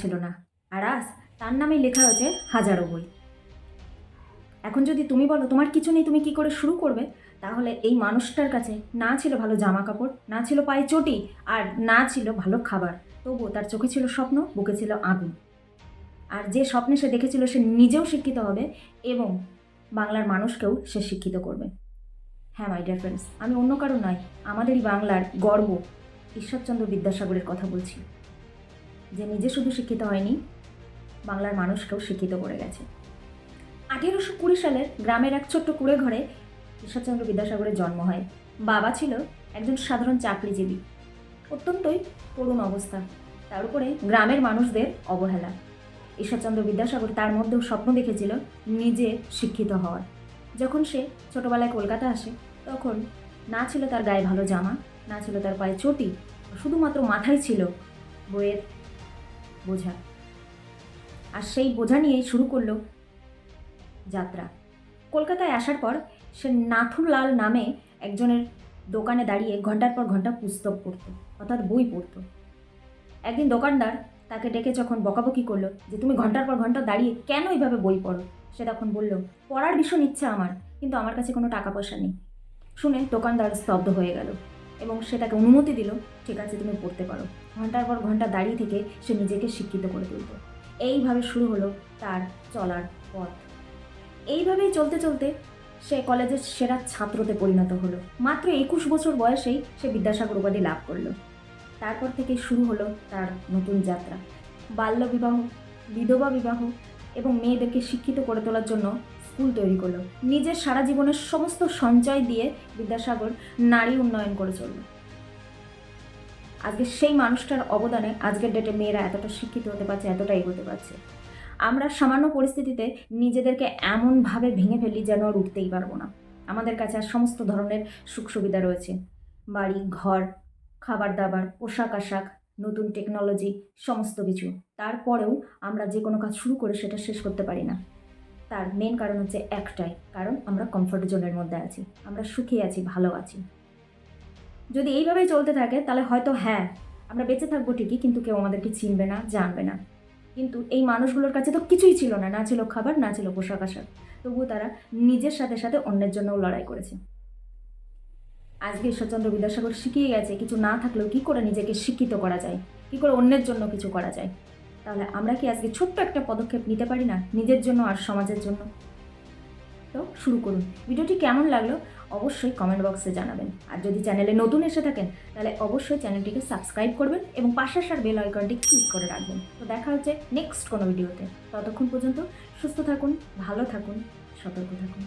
ছিল না। আর আজ তার নামে লেখা হয়েছে হাজারো বই। এখন যদি তুমি বলো, তোমার কিছু নেই, তুমি কি করে শুরু করবে? তাহলে এই মানুষটার কাছে না ছিল ভালো জামা কাপড় না ছিল পায়ে চটি, আর না ছিল ভালো খাবার। তবুও তার চোখে ছিল স্বপ্ন, বুকে ছিল আগুন। আর যে স্বপ্নে সে দেখেছিল সে নিজেও শিক্ষিত হবে এবং বাংলার মানুষকেও সে শিক্ষিত করবে। হ্যাঁ মাই ডিয়ার ফ্রেন্ডস আমি অন্য কারও নয়, আমাদেরই বাংলার গর্ব, ঈশ্বরচন্দ্র বিদ্যাসাগরের কথা বলছি। যে নিজে শুধু শিক্ষিত হয়নি, বাংলার মানুষকেও শিক্ষিত করে গেছে। আঠেরোশো কুড়ি সালের গ্রামের এক ছোট্ট কুড়ে ঘরে ঈশ্বরচন্দ্র বিদ্যাসাগরের জন্ম হয়। বাবা ছিল একজন সাধারণ চাকরিজীবী। অত্যন্তই করুণ অবস্থা। তার উপরে গ্রামের মানুষদের অবহেলা। ঈশ্বরচন্দ্র বিদ্যাসাগর তার মধ্যেও স্বপ্ন দেখেছিল নিজে শিক্ষিত হওয়ার। যখন সে ছোটবেলায় কলকাতা আসে, তখন না ছিল তার গায়ে ভালো জামা, না ছিল তার পায়ে চটি, শুধুমাত্র মাথায় ছিল বইয়ের বোঝা। আর সেই বোঝা নিয়েই শুরু করল যাত্রা। কলকাতায় আসার পর সে নাথুলাল নামে একজনের দোকানে দাঁড়িয়ে ঘণ্টার পর ঘণ্টা পুস্তক পড়তো, অর্থাৎ বই পড়তো। একদিন দোকানদার তাকে ডেকে যখন বকাবকি করল যে, তুমি ঘণ্টার পর ঘণ্টা দাঁড়িয়ে কেন এইভাবে বই পড়ো? সে তখন বলল, পড়ার ভীষণ ইচ্ছা আমার, কিন্তু আমার কাছে কোনো টাকা পয়সা নেই। শুনে দোকানদার স্তব্ধ হয়ে গেল। এবং সে তাকে অনুমতি দিল, ঠিক আছে, তুমি পড়তে পারো। ঘণ্টার পর ঘণ্টা দাঁড়িয়ে থেকে সে নিজেকে শিক্ষিত করে তুলত। এইভাবে শুরু হলো তার চলার পথ। এইভাবেই চলতে চলতে সে কলেজের সেরা ছাত্রতে পরিণত হলো। মাত্র একুশ বছর বয়সেই সে বিদ্যাসাগর উপাধি লাভ করল। তারপর থেকে শুরু হলো তার নতুন যাত্রা। বাল্য বিবাহ বিধবা বিবাহ এবং মেয়েদেরকে শিক্ষিত করে তোলার জন্য স্কুল তৈরি করল। নিজের সারা জীবনের সমস্ত সঞ্চয় দিয়ে বিদ্যাসাগর নারী উন্নয়ন করে চলল। আজকে সেই মানুষটার অবদানে আজকের ডেটে মেয়েরা এতটা শিক্ষিত হতে পারছে এতটা এগোতে পারছে। আমরা সামান্য পরিস্থিতিতে নিজেদেরকে এমনভাবে ভেঙে ফেলি যেন আর উঠতেই পারব না। আমাদের কাছে আর সমস্ত ধরনের সুখ সুবিধা রয়েছে। বাড়ি, ঘর খাবার দাবার পোশাক আশাক নতুন টেকনোলজি সমস্ত কিছু। তারপরেও আমরা যে কোনো কাজ শুরু করে সেটা শেষ করতে পারি না। তার মেন কারণ হচ্ছে একটাই, কারণ আমরা কমফর্ট জোনের মধ্যে আছি, আমরা সুখী আছি, ভালো আছি। যদি এইভাবেই চলতে থাকে, তাহলে হয়তো হ্যাঁ আমরা বেঁচে থাকব ঠিকই, কিন্তু কেউ আমাদেরকে চিনবে না, জানবে না। কিন্তু এই মানুষগুলোর কাছে তো কিছুই ছিল না না ছিল খাবার, না ছিল পোশাক আশাক। তবুও তারা নিজের সাথে সাথে অন্যের জন্যও লড়াই করেছে। আজকে ঈশ্বরচন্দ্র বিদ্যাসাগর শিখিয়ে গেছে, কিছু না থাকলেও কি করে নিজেকে শিক্ষিত করা যায়? কি করে অন্যের জন্য কিছু করা যায়? তাহলে আমরা কি আজকে ছোট্ট একটা পদক্ষেপ নিতে পারি না? নিজের জন্য আর সমাজের জন্য? তো শুরু করুন। ভিডিওটি কেমন লাগল অবশ্যই কমেন্ট বক্সে জানাবেন। আর যদি চ্যানেলে নতুন এসে থাকেন, তাহলে অবশ্যই চ্যানেলটিকে সাবস্ক্রাইব করবেন এবং পাশে বেল আইকনটি ক্লিক করে রাখবেন। তো দেখা হচ্ছে নেক্সট কোনো ভিডিওতে ততক্ষণ পর্যন্ত সুস্থ থাকুন, ভালো থাকুন, সতর্ক থাকুন।